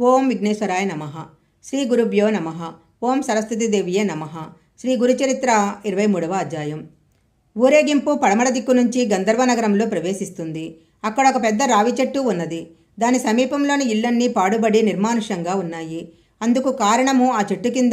ఓం విఘ్నేశ్వరాయ నమ. శ్రీ గురుభ్యో నమ. ఓం సరస్వతీదేవియే నమ. శ్రీ గురుచరిత్ర ఇరవై మూడవ అధ్యాయం. ఊరేగింపు పడమడ దిక్కు నుంచి గంధర్వ నగరంలో ప్రవేశిస్తుంది. అక్కడ ఒక పెద్ద రావి చెట్టు ఉన్నది. దాని సమీపంలోని ఇళ్ళన్నీ పాడుబడి నిర్మానుషంగా ఉన్నాయి. అందుకు కారణము ఆ చెట్టు కింద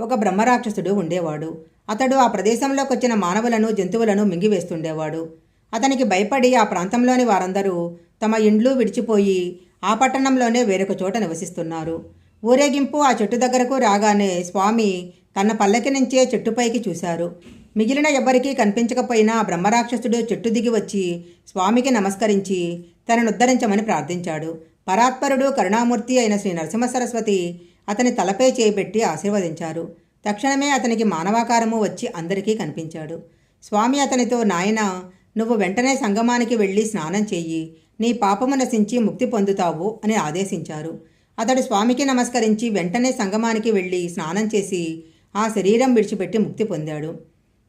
ఒక బ్రహ్మరాక్షసుడు ఉండేవాడు. అతడు ఆ ప్రదేశంలోకి వచ్చిన మానవులను జంతువులను మింగివేస్తుండేవాడు. అతనికి భయపడి ఆ ప్రాంతంలోని వారందరూ తమ ఇండ్లు విడిచిపోయి ఆ పట్టణంలోనే వేరొక చోట నివసిస్తున్నారు. ఊరేగింపు ఆ చెట్టు దగ్గరకు రాగానే స్వామి తన పల్లకి నుంచే చెట్టుపైకి చూశారు. మిగిలిన ఎవ్వరికీ కనిపించకపోయినా బ్రహ్మరాక్షసుడు చెట్టు దిగి వచ్చి స్వామికి నమస్కరించి తనను ఉద్ధరించమని ప్రార్థించాడు. పరాత్పరుడు కరుణామూర్తి అయిన శ్రీ నరసింహ సరస్వతి అతని తలపై చేపెట్టి ఆశీర్వదించారు. తక్షణమే అతనికి మానవాకారము వచ్చి అందరికీ కనిపించాడు. స్వామి అతనితో నాయన నువ్వు వెంటనే సంగమానికి వెళ్ళి స్నానం చెయ్యి. నీ పాపము నశించి ముక్తి పొందుతావు అని ఆదేశించారు. అతడు స్వామికి నమస్కరించి వెంటనే సంగమానికి వెళ్ళి స్నానం చేసి ఆ శరీరం విడిచిపెట్టి ముక్తి పొందాడు.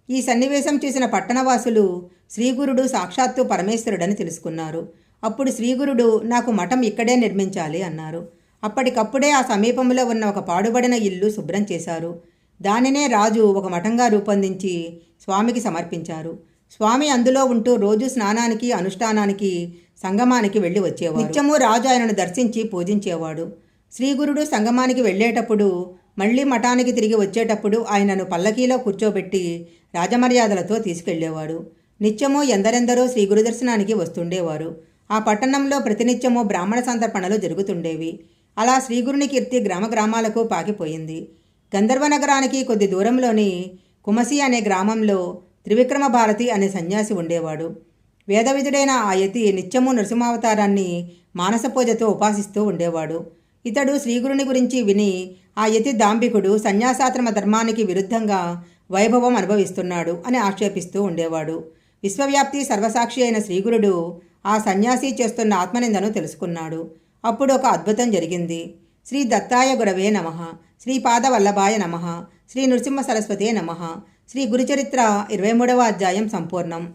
ఈ సన్నివేశం చూసిన పట్టణవాసులు శ్రీగురుడు సాక్షాత్తు పరమేశ్వరుడని తెలుసుకున్నారు. అప్పుడు శ్రీగురుడు నాకు మఠం ఇక్కడే నిర్మించాలి అన్నారు. అప్పటికప్పుడే ఆ సమీపంలో ఉన్న ఒక పాడుబడిన ఇల్లు శుభ్రం చేశారు. దానినే రాజు ఒక మఠంగా రూపొందించి స్వామికి సమర్పించారు. స్వామి అందులో ఉంటూ రోజు స్నానానికి అనుష్ఠానానికి సంగమానికి వెళ్ళి వచ్చేవాడు నిత్యము రాజు ఆయనను దర్శించి పూజించేవాడు. శ్రీగురుడు సంగమానికి వెళ్ళేటప్పుడు మళ్ళీ మఠానికి తిరిగి వచ్చేటప్పుడు ఆయనను పల్లకీలో కూర్చోబెట్టి రాజమర్యాదలతో తీసుకెళ్ళేవాడు నిత్యము ఎందరెందరో శ్రీ గురు దర్శనానికి వస్తుండేవారు. ఆ పట్టణంలో ప్రతినిత్యము బ్రాహ్మణ సంతర్పణలు జరుగుతుండేవి. అలా శ్రీగురుని కీర్తి గ్రామ గ్రామాలకు పాకిపోయింది. గంధర్వ నగరానికి కొద్ది దూరంలోని కుమసి అనే గ్రామంలో త్రివిక్రమ భారతి అనే సన్యాసి ఉండేవాడు. వేదవిధుడైన ఆ యతి నిత్యము నృసింహావతారాన్ని మానస పూజతో ఉపాసిస్తూ ఉండేవాడు. ఇతడు శ్రీగురుని గురించి విని ఆ యతి దాంభికుడు సన్యాసాశ్రమ ధర్మానికి విరుద్ధంగా వైభవం అనుభవిస్తున్నాడు అని ఆక్షేపిస్తూ ఉండేవాడు. విశ్వవ్యాప్తి సర్వసాక్షి అయిన శ్రీగురుడు ఆ సన్యాసి చేస్తున్న ఆత్మనిందను తెలుసుకున్నాడు. అప్పుడు ఒక అద్భుతం జరిగింది. శ్రీ దత్తాయ గురవే నమ. శ్రీ పాదవల్లభాయ నమ. శ్రీ నృసింహ సరస్వతే నమ. శ్రీ గురుచరిత్ర ఇరవై మూడవ అధ్యాయం సంపూర్ణం.